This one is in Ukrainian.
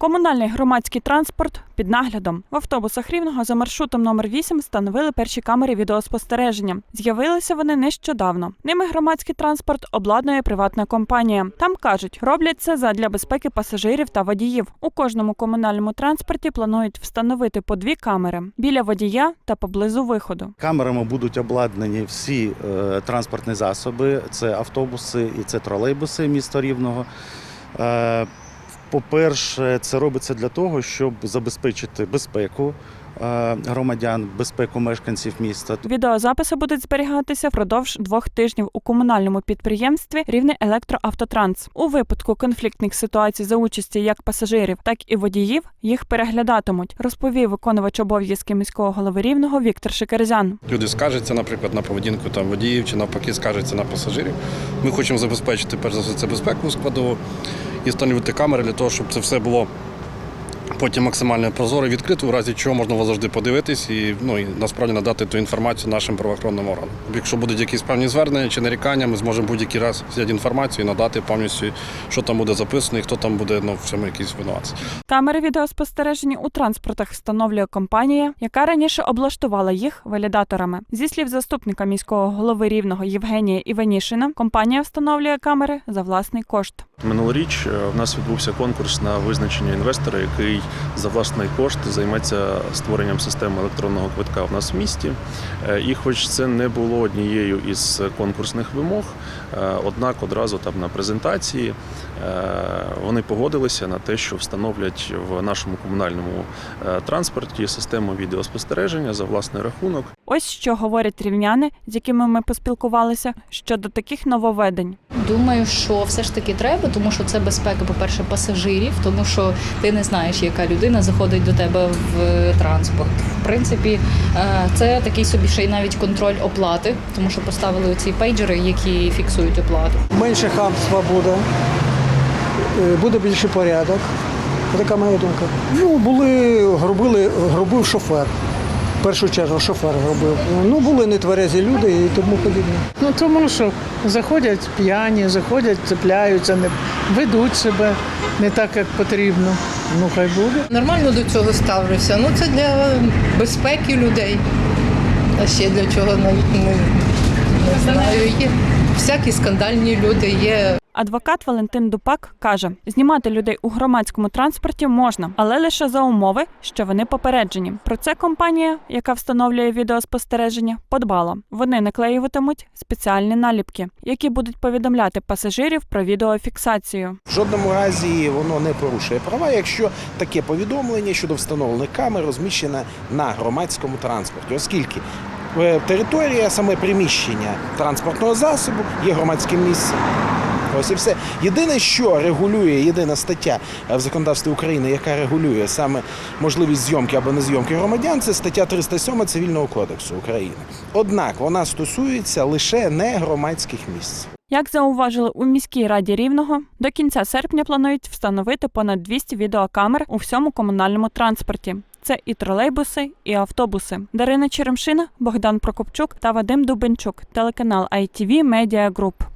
Комунальний громадський транспорт під наглядом. В автобусах рівного за маршрутом номер 8 встановили перші камери відеоспостереження. З'явилися вони нещодавно. Ними громадський транспорт обладнує приватна компанія. Там кажуть, роблять це задля безпеки пасажирів та водіїв. У кожному комунальному транспорті планують встановити по дві камери біля водія та поблизу виходу. Камерами будуть обладнані всі е, транспортні засоби: це автобуси і це тролейбуси міста Рівного. По-перше, це робиться для того, щоб забезпечити безпеку е, громадян, безпеку мешканців міста. Відеозаписи будуть зберігатися впродовж двох тижнів у комунальному підприємстві Рівне Електроавтотранс. У випадку конфліктних ситуацій за участі як пасажирів, так і водіїв їх переглядатимуть, розповів виконувач обов'язки міського голови рівного Віктор Шикерзян. Люди скаржаться, наприклад, на поведінку там водіїв чи навпаки скаржаться на пасажирів. Ми хочемо забезпечити перш за все це безпеку складову і встановити камери для того, щоб це все було потім максимально прозоро відкрито, в разі чого можна завжди подивитись і ну і насправді надати ту інформацію нашим правоохоронним органам. Якщо будуть якісь певні звернення чи нарікання, ми зможемо будь-який раз взяти інформацію і надати повністю, що там буде записано і хто там буде ну, в цьому якийсь винуватець. Камери відеоспостереження у транспортах встановлює компанія, яка раніше облаштувала їх валідаторами. Зі слів заступника міського голови рівного Євгенія Іванішина, компанія встановлює камери за власний кошт. Минулоріч е, в нас відбувся конкурс на визначення інвестора, який за власний кошт займеться створенням системи електронного квитка в нас в місті. Е, І хоч це не було однією із конкурсних вимог, е, однак одразу там на презентації е, вони погодилися на те, що встановлять в нашому комунальному транспорті систему відеоспостереження за власний рахунок. Ось що говорять рівняни, з якими ми поспілкувалися щодо таких нововведень. Думаю, що все ж таки треба, тому що це безпека, по-перше, пасажирів, тому що ти не знаєш, яка людина заходить до тебе в е, транспорт. В принципі, е, це такий собі ще й навіть контроль оплати, тому що поставили ці пейджери, які фіксують оплату. менше хамства буде, е, буде більший порядок. Така моя думка. Ну, були, гробили, гробив шофер. В першу чергу шофер робив. Ну, були нетверезі люди і тому подібне. Ну тому що заходять п'яні, заходять, цепляються, не ведуть себе не так, як потрібно. Ну хай буде. Нормально до цього ставлюся. Ну це для безпеки людей. А ще для чого навіть не, не знаю. Є всякі скандальні люди, є Адвокат Валентин Дупак каже: знімати людей у громадському транспорті можна, але лише за умови, що вони попереджені. Про це компанія, яка встановлює відеоспостереження, подбала. Вони наклеюватимуть спеціальні наліпки, які будуть повідомляти пасажирів про відеофіксацію. В жодному разі воно не порушує права, якщо таке повідомлення щодо встановлених камер розміщене на громадському транспорті, оскільки територія, саме приміщення транспортного засобу є громадським місцем. Ось і все. Єдине, що регулює, єдина стаття е, в законодавстві України, яка регулює саме можливість зйомки або незйомки громадян, це стаття 307 Цивільного кодексу України. Однак вона стосується лише не громадських місць. Як зауважили у міській раді рівного, до кінця серпня планують встановити понад 200 відеокамер у всьому комунальному транспорті. Це і тролейбуси, і автобуси. Дарина Черемшина, Богдан Прокопчук та Вадим Дубенчук, телеканал ITV Media Group.